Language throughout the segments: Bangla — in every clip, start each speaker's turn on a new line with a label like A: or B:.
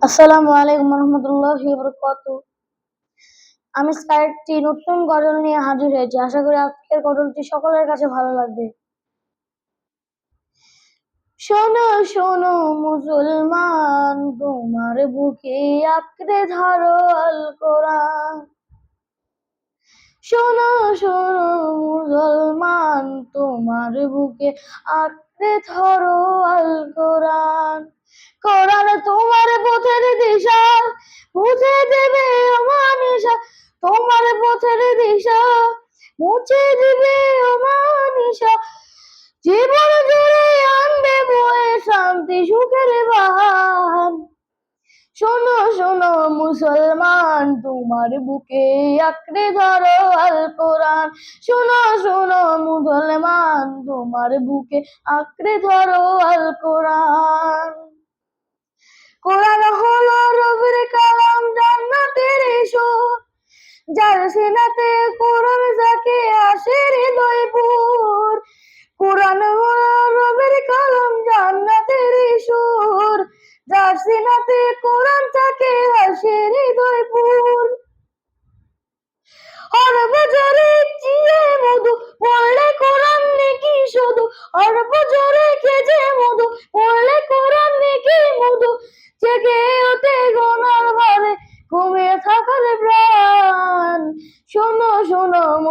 A: আসসালামু আলাইকুম রহমতুল্লাহি আমি নতুন গজল নিয়ে হাজির হয়েছি। আশা করি আজকের গজলটি সকলের কাছে ভালো লাগবে। শোনো শোনো, মুসলমান, তোমার বুকে আঁকড়ে ধরো আল কোরআন। শোনো শোনো, মুসলমান, তোমার বুকে আঁকড়ে ধরো আল কোরআন কোরআন তোমার পথের দিশা বুঝে দেবে অমানিসা তোমার পথের দিশা মুছে জীবন জুড়ে আনবে বয়ে শান্তি, সুখের বাহান শোনো শোনো মুসলমান, তোমার বুকে আঁকড়ে ধরো আল কোরআন। শোনো শোনো মুসলমান, তোমার বুকে আঁকড়ে ধরো আল কোরআন। যার সিনাতে কোরআন যাকে আসে হৃদয়পুর কোরআন রবের কালাম, জান্নাতের সুর। যার সিনাতে কোরআন থাকে আসে হৃদয়পুর অরব জরে চিয়ে মধু পড়লে কোরআন নেকি শুধু অরব জরে খেজে মধু পড়লে কোরআন নেকি মধু? জেগে ওঠে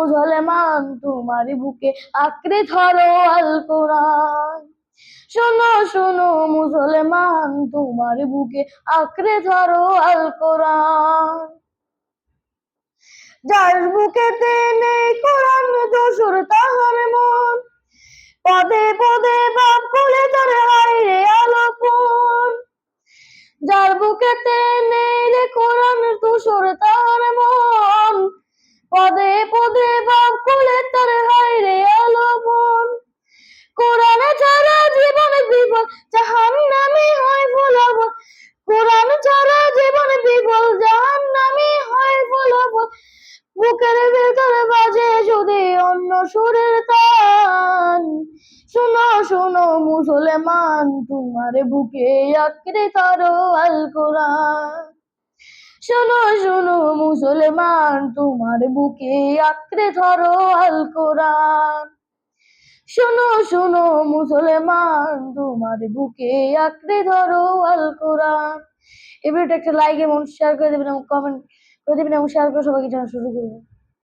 A: মুসলমান তোমার বুকে আঁকড়ে ধরো আল কোরআন। শোনো শোনো মুসলমান তোমার বুকে আঁকড়ে ধরো আল কোরআন। যার বুকেতে নেই কোরআন দোসর তাহার মন। পদে পদে বাপ খুলে ধরে হায় রে আলোপন যার বুকেতে পদে পদে বাপ খুলে ধরে হায় রে আলোপন কোরআন ছাড়া জীবন বিফল জাহান নামে হয় ফলাফল কোরআন ছাড়া জীবন বিফল জাহান নামে হয় ফলাফল বুকের ভেতরে বাজে যদি অন্য সুরের তান শোনো শোনো মুসলমান, তোমার বুকে আঁকড়ে ধরো আল কোরআন শোনো শোনো, মুসলমান, তোমার বুকে আঁকড়ে ধরো আল কোরআন। শোনো শোনো, মুসলমান, তোমার বুকে আঁকড়ে ধরো আল কোরআন। ভিডিওটা একটা লাইক এবং শেয়ার করে দেবেন এবং কমেন্ট করে দেবেন এবং শেয়ার করে সবাইকে জানা শুরু করবেন